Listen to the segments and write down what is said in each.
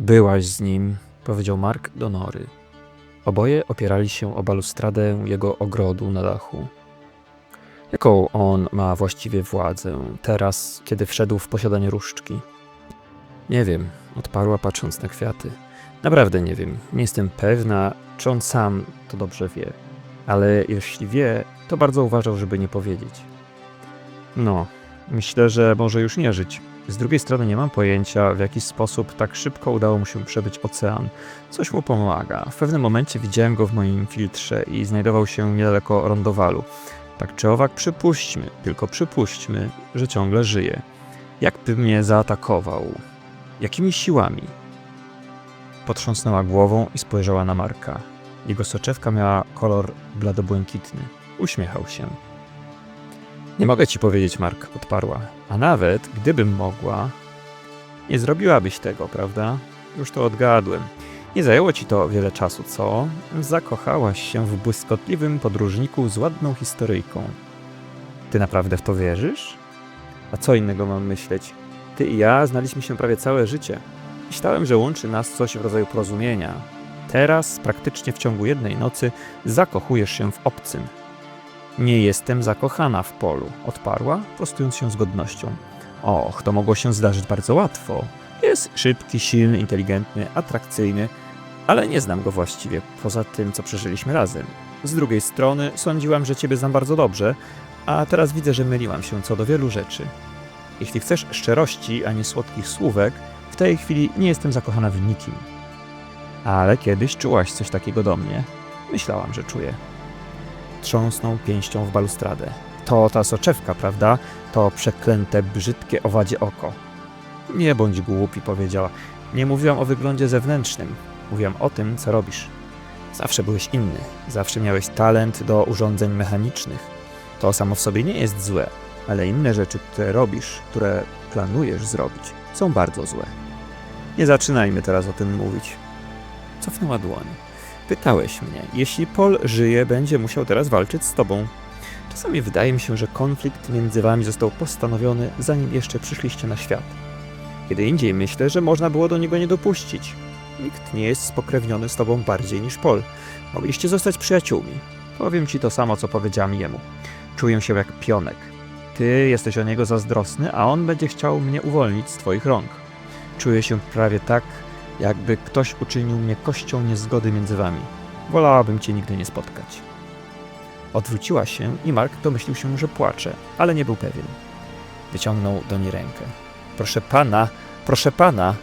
Byłaś z nim, powiedział Mark do Nory. Oboje opierali się o balustradę jego ogrodu na dachu. Jaką on ma właściwie władzę teraz, kiedy wszedł w posiadanie różdżki? Nie wiem, odparła patrząc na kwiaty. Naprawdę nie wiem. Nie jestem pewna, czy on sam to dobrze wie. Ale jeśli wie, to bardzo uważał, żeby nie powiedzieć. No, myślę, że może już nie żyć. Z drugiej strony nie mam pojęcia, w jaki sposób tak szybko udało mu się przebyć ocean. Coś mu pomaga. W pewnym momencie widziałem go w moim filtrze i znajdował się niedaleko Rondowalu. Tak czy owak, przypuśćmy, tylko przypuśćmy, że ciągle żyje. Jakby mnie zaatakował? Jakimi siłami? Potrząsnęła głową i spojrzała na Marka. Jego soczewka miała kolor bladobłękitny. Uśmiechał się. Nie mogę ci powiedzieć, Mark, odparła. A nawet gdybym mogła, nie zrobiłabyś tego, prawda? Już to odgadłem. Nie zajęło ci to wiele czasu, co? Zakochałaś się w błyskotliwym podróżniku z ładną historyjką. Ty naprawdę w to wierzysz? A co innego mam myśleć? Ty i ja znaliśmy się prawie całe życie. Myślałem, że łączy nas coś w rodzaju porozumienia. Teraz, praktycznie w ciągu jednej nocy, zakochujesz się w obcym. Nie jestem zakochana w polu, odparła, prostując się z godnością. Och, to mogło się zdarzyć bardzo łatwo. Jest szybki, silny, inteligentny, atrakcyjny, ale nie znam go właściwie, poza tym, co przeżyliśmy razem. Z drugiej strony, sądziłam, że ciebie znam bardzo dobrze, a teraz widzę, że myliłam się co do wielu rzeczy. Jeśli chcesz szczerości, a nie słodkich słówek, w tej chwili nie jestem zakochana w nikim. Ale kiedyś czułaś coś takiego do mnie. Myślałam, że czuję. Trząsnął pięścią w balustradę. To ta soczewka, prawda? To przeklęte, brzydkie owadzie oko. Nie bądź głupi, powiedziała. Nie mówiłam o wyglądzie zewnętrznym. Mówiłam o tym, co robisz. Zawsze byłeś inny. Zawsze miałeś talent do urządzeń mechanicznych. To samo w sobie nie jest złe, ale inne rzeczy, które robisz, które planujesz zrobić, są bardzo złe. Nie zaczynajmy teraz o tym mówić. Cofnęła dłoń. Pytałeś mnie, jeśli Paul żyje, będzie musiał teraz walczyć z tobą. Czasami wydaje mi się, że konflikt między wami został postanowiony, zanim jeszcze przyszliście na świat. Kiedy indziej myślę, że można było do niego nie dopuścić. Nikt nie jest spokrewniony z tobą bardziej niż Paul. Mogliście zostać przyjaciółmi. Powiem ci to samo, co powiedziałam jemu. Czuję się jak pionek. Ty jesteś o niego zazdrosny, a on będzie chciał mnie uwolnić z twoich rąk. Czuję się prawie tak, jakby ktoś uczynił mnie kością niezgody między wami. Wolałabym cię nigdy nie spotkać. Odwróciła się i Mark domyślił się, że płacze, ale nie był pewien. Wyciągnął do niej rękę. Proszę pana, proszę pana!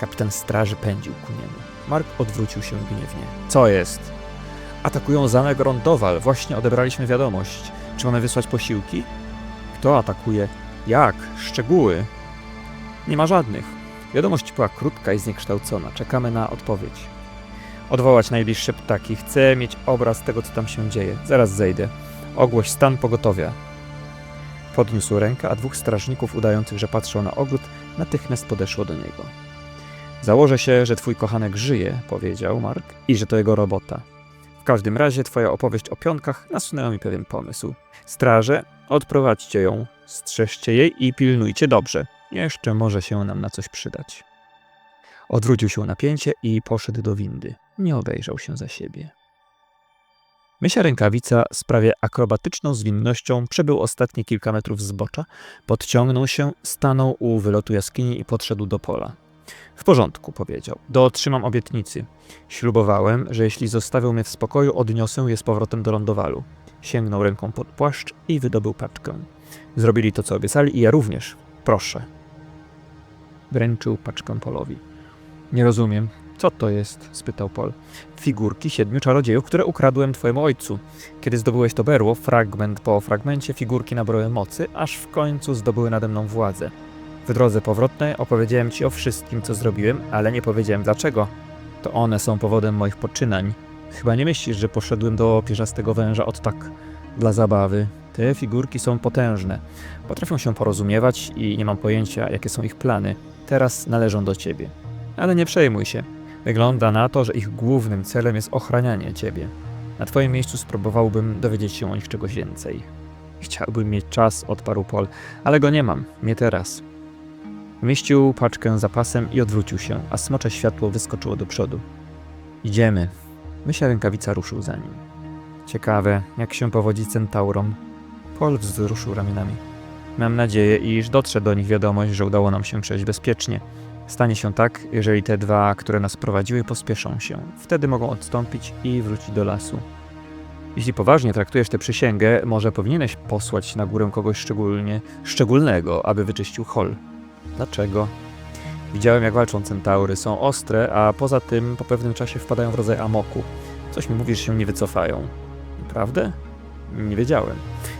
Kapitan straży pędził ku niemu. Mark odwrócił się gniewnie. Co jest? Atakują zamek Rondowal. Właśnie odebraliśmy wiadomość. Czy mamy wysłać posiłki? Kto atakuje? Jak? Szczegóły? Nie ma żadnych. Wiadomość była krótka i zniekształcona. Czekamy na odpowiedź. Odwołać najbliższe ptaki. Chcę mieć obraz tego, co tam się dzieje. Zaraz zejdę. Ogłoś stan pogotowia. Podniósł rękę, a dwóch strażników udających, że patrzą na ogród, natychmiast podeszło do niego. Założę się, że twój kochanek żyje, powiedział Mark, i że to jego robota. W każdym razie twoja opowieść o pionkach nasunęła mi pewien pomysł. Straże, odprowadźcie ją, strzeżcie jej i pilnujcie dobrze. Jeszcze może się nam na coś przydać. Odwrócił się napięcie i poszedł do windy. Nie obejrzał się za siebie. Mysia rękawica z prawie akrobatyczną zwinnością przebył ostatnie kilka metrów zbocza, podciągnął się, stanął u wylotu jaskini i podszedł do pola. W porządku, powiedział. Dotrzymam obietnicy. Ślubowałem, że jeśli zostawią mnie w spokoju, odniosę je z powrotem do lądowalu. Sięgnął ręką pod płaszcz i wydobył paczkę. Zrobili to, co obiecali i ja również. Proszę. Wręczył paczkę Polowi. Nie rozumiem. Co to jest? spytał Pol. Figurki siedmiu czarodziejów, które ukradłem twojemu ojcu. Kiedy zdobyłeś to berło, fragment po fragmencie figurki nabrały mocy, aż w końcu zdobyły nade mną władzę. W drodze powrotnej opowiedziałem ci o wszystkim, co zrobiłem, ale nie powiedziałem dlaczego. To one są powodem moich poczynań. Chyba nie myślisz, że poszedłem do pierzastego węża od tak dla zabawy. Te figurki są potężne. Potrafią się porozumiewać i nie mam pojęcia, jakie są ich plany. Teraz należą do ciebie. Ale nie przejmuj się. Wygląda na to, że ich głównym celem jest ochranianie ciebie. Na twoim miejscu spróbowałbym dowiedzieć się o nich czegoś więcej. Chciałbym mieć czas, odparł Paul, ale go nie mam, nie teraz. Umieścił paczkę za pasem i odwrócił się, a smocze światło wyskoczyło do przodu. Idziemy. Mysia rękawica ruszył za nim. Ciekawe, jak się powodzi centaurom. Paul wzruszył ramionami. Mam nadzieję, iż dotrze do nich wiadomość, że udało nam się przejść bezpiecznie. Stanie się tak, jeżeli te dwa, które nas prowadziły, pospieszą się. Wtedy mogą odstąpić i wrócić do lasu. Jeśli poważnie traktujesz tę przysięgę, może powinieneś posłać na górę kogoś szczególnie szczególnego, aby wyczyścił hol. Dlaczego? Widziałem, jak walczą centaury. Są ostre, a poza tym po pewnym czasie wpadają w rodzaj amoku. Coś mi mówi, że się nie wycofają. Naprawdę? Nie wiedziałem.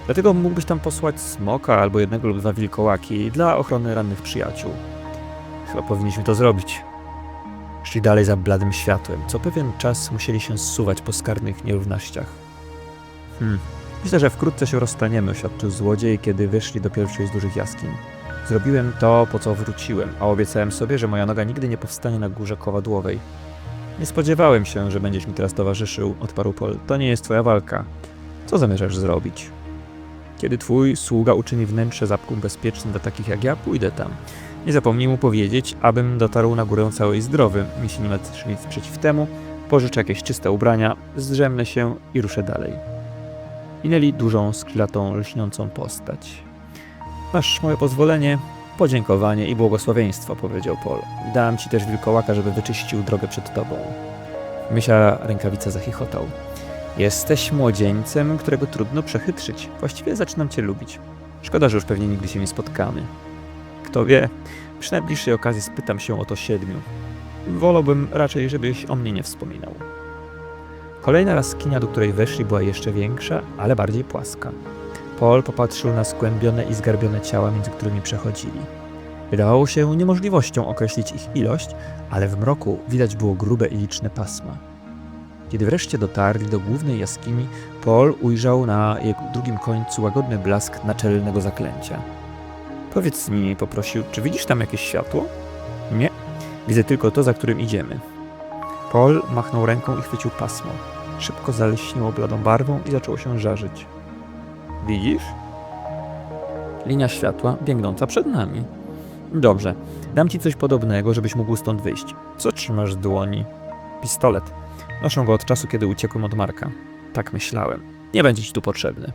Dlatego mógłbyś tam posłać smoka albo jednego lub dwa wilkołaki dla ochrony rannych przyjaciół. Chyba powinniśmy to zrobić. Szli dalej za bladym światłem. Co pewien czas musieli się zsuwać po skarnych nierównościach. Hmm. Myślę, że wkrótce się rozstaniemy, oświadczył złodziej, kiedy wyszli do pierwszej z dużych jaskiń. Zrobiłem to, po co wróciłem, a obiecałem sobie, że moja noga nigdy nie powstanie na górze kowadłowej. Nie spodziewałem się, że będziesz mi teraz towarzyszył, odparł Pol. To nie jest twoja walka. Co zamierzasz zrobić? Kiedy twój sługa uczyni wnętrze zapką bezpiecznym dla takich jak ja, pójdę tam. Nie zapomnij mu powiedzieć, abym dotarł na górę cały i zdrowy. Jeśli nie masz nic przeciw temu, pożyczę jakieś czyste ubrania, zdrzemnę się i ruszę dalej. Minęli dużą, skrzydlatą, lśniącą postać. Masz moje pozwolenie, podziękowanie i błogosławieństwo, powiedział Pol. Dałem ci też wilkołaka, żeby wyczyścił drogę przed tobą. Mysia rękawica zachichotał. Jesteś młodzieńcem, którego trudno przechytrzyć. Właściwie zaczynam cię lubić. Szkoda, że już pewnie nigdy się nie spotkamy. Kto wie, przy najbliższej okazji spytam się o to siedmiu. Wolałbym raczej, żebyś o mnie nie wspominał. Kolejna jaskinia, do której weszli, była jeszcze większa, ale bardziej płaska. Paul popatrzył na skłębione i zgarbione ciała, między którymi przechodzili. Wydawało się niemożliwością określić ich ilość, ale w mroku widać było grube i liczne pasma. Kiedy wreszcie dotarli do głównej jaskini, Paul ujrzał na jego drugim końcu łagodny blask naczelnego zaklęcia. Powiedz mi, poprosił, czy widzisz tam jakieś światło? Nie, widzę tylko to, za którym idziemy. Paul machnął ręką i chwycił pasmo. Szybko zaleśniło bladą barwą i zaczęło się żarzyć. Widzisz? Linia światła biegnąca przed nami. Dobrze, dam ci coś podobnego, żebyś mógł stąd wyjść. Co trzymasz w dłoni? Pistolet. Noszę go od czasu, kiedy uciekłem od Marka. Tak myślałem. Nie będzie ci tu potrzebny.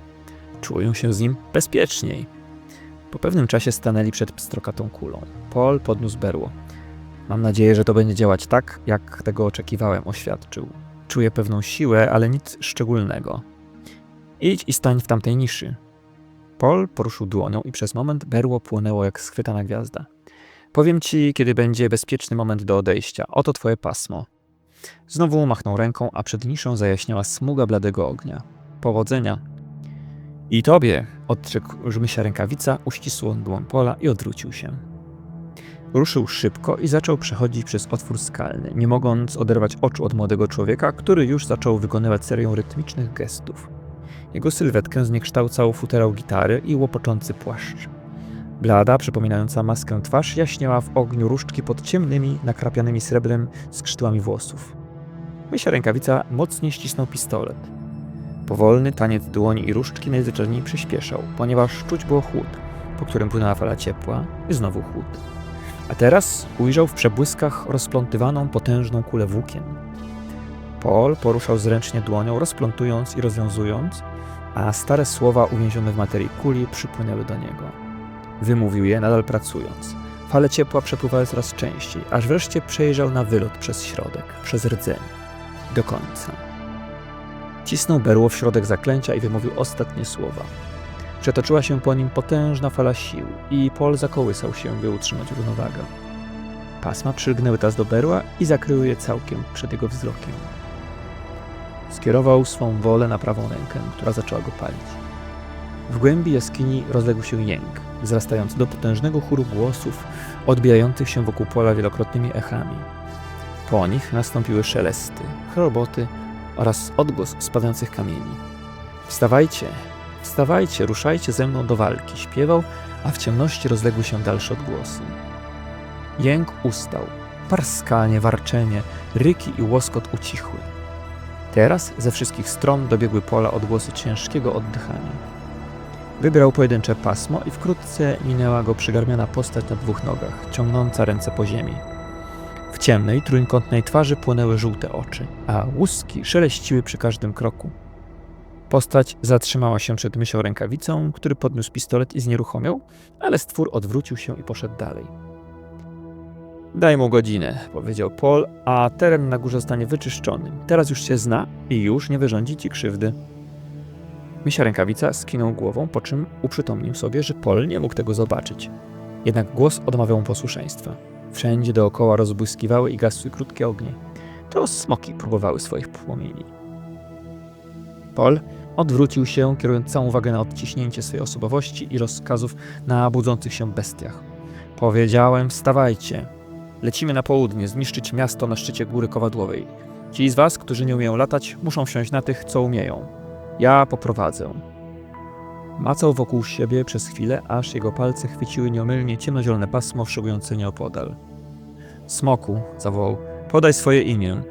Czuję się z nim bezpieczniej. Po pewnym czasie stanęli przed pstrokatą kulą. Paul podniósł berło. Mam nadzieję, że to będzie działać tak, jak tego oczekiwałem, oświadczył. Czuję pewną siłę, ale nic szczególnego. Idź i stań w tamtej niszy. Paul poruszył dłonią i przez moment berło płonęło jak schwytana gwiazda. Powiem ci, kiedy będzie bezpieczny moment do odejścia. Oto twoje pasmo. Znowu machnął ręką, a przed niszą zajaśniała smuga bladego ognia. Powodzenia. I tobie, odrzekł żmysia rękawica, uścisł dłoń Pola i odwrócił się. Ruszył szybko i zaczął przechodzić przez otwór skalny, nie mogąc oderwać oczu od młodego człowieka, który już zaczął wykonywać serię rytmicznych gestów. Jego sylwetkę zniekształcał futerał gitary i łopoczący płaszcz. Blada, przypominająca maskę twarz, jaśniała w ogniu różdżki pod ciemnymi, nakrapianymi srebrem skrzydłami włosów. Mysia rękawica mocniej ścisnął pistolet. Powolny taniec dłoni i różdżki najzwyczajniej przyspieszał, ponieważ czuć było chłód, po którym płynęła fala ciepła i znowu chłód. A teraz ujrzał w przebłyskach rozplątywaną potężną kulę włókien. Paul poruszał zręcznie dłonią, rozplątując i rozwiązując, a stare słowa uwięzione w materii kuli przypłynęły do niego. Wymówił je, nadal pracując. Fale ciepła przepływały coraz częściej, aż wreszcie przejrzał na wylot przez środek, przez rdzeń. Do końca. Cisnął berło w środek zaklęcia i wymówił ostatnie słowa. Przetoczyła się po nim potężna fala sił i Paul zakołysał się, by utrzymać równowagę. Pasma przylgnęły teraz do berła i zakryły je całkiem przed jego wzrokiem. Skierował swą wolę na prawą rękę, która zaczęła go palić. W głębi jaskini rozległ się jęk, wzrastający do potężnego chóru głosów, odbijających się wokół pola wielokrotnymi echami. Po nich nastąpiły szelesty, chroboty oraz odgłos spadających kamieni. Wstawajcie, wstawajcie, ruszajcie ze mną do walki, śpiewał, a w ciemności rozległy się dalsze odgłosy. Jęk ustał, parskanie, warczenie, ryki i łoskot ucichły. Teraz ze wszystkich stron dobiegły pola odgłosy ciężkiego oddychania. Wybrał pojedyncze pasmo i wkrótce minęła go przygarmiona postać na dwóch nogach, ciągnąca ręce po ziemi. W ciemnej, trójkątnej twarzy płonęły żółte oczy, a łuski szeleściły przy każdym kroku. Postać zatrzymała się przed mysią rękawicą, który podniósł pistolet i znieruchomiał, ale stwór odwrócił się i poszedł dalej. Daj mu godzinę, powiedział Paul, a teren na górze zostanie wyczyszczony. Teraz już się zna i już nie wyrządzi ci krzywdy. Misia rękawica skinął głową, po czym uprzytomnił sobie, że Paul nie mógł tego zobaczyć. Jednak głos odmawiał posłuszeństwa. Wszędzie dookoła rozbłyskiwały i gasły krótkie ognie. To smoki próbowały swoich płomieni. Paul odwrócił się, kierując całą uwagę na odciśnięcie swojej osobowości i rozkazów na budzących się bestiach. Powiedziałem, wstawajcie. Lecimy na południe, zniszczyć miasto na szczycie góry kowadłowej. Ci z was, którzy nie umieją latać, muszą wsiąść na tych, co umieją. Ja poprowadzę. Macał wokół siebie przez chwilę, aż jego palce chwyciły nieomylnie ciemnozielone pasmo szybujące nieopodal. Smoku, zawołał, podaj swoje imię.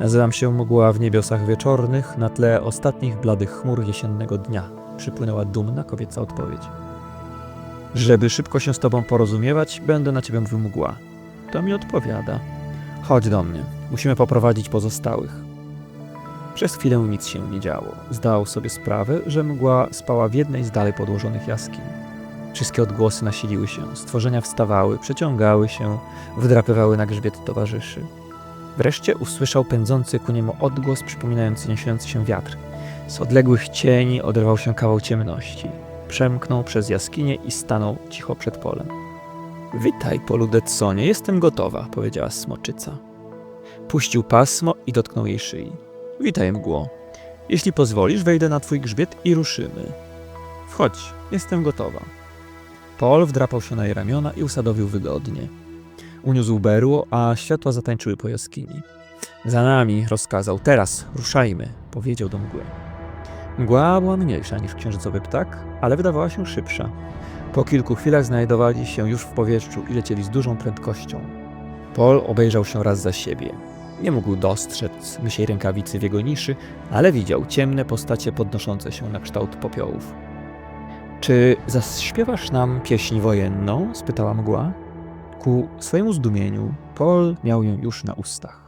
Nazywam się mgła w niebiosach wieczornych na tle ostatnich bladych chmur jesiennego dnia. Przypłynęła dumna kobieca odpowiedź. Żeby szybko się z tobą porozumiewać, będę na ciebie mówił mgła. To mi odpowiada. Chodź do mnie. Musimy poprowadzić pozostałych. Przez chwilę nic się nie działo. Zdał sobie sprawę, że mgła spała w jednej z dalej podłożonych jaskiń. Wszystkie odgłosy nasiliły się, stworzenia wstawały, przeciągały się, wdrapywały na grzbiet towarzyszy. Wreszcie usłyszał pędzący ku niemu odgłos przypominający niesiący się wiatr. Z odległych cieni oderwał się kawał ciemności. Przemknął przez jaskinię i stanął cicho przed polem. Witaj, polu Detsonie, jestem gotowa, powiedziała smoczyca. Puścił pasmo i dotknął jej szyi. Witaj, mgło. Jeśli pozwolisz, wejdę na twój grzbiet i ruszymy. Wchodź, jestem gotowa. Paul wdrapał się na jej ramiona i usadowił wygodnie. Uniósł berło, a światła zatańczyły po jaskini. Za nami, rozkazał. Teraz, ruszajmy, powiedział do mgły. Mgła była mniejsza niż księżycowy ptak, ale wydawała się szybsza. Po kilku chwilach znajdowali się już w powietrzu i lecieli z dużą prędkością. Paul obejrzał się raz za siebie. Nie mógł dostrzec mysiej rękawicy w jego niszy, ale widział ciemne postacie podnoszące się na kształt popiołów. Czy zaśpiewasz nam pieśń wojenną? spytała mgła. Ku swojemu zdumieniu Paul miał ją już na ustach.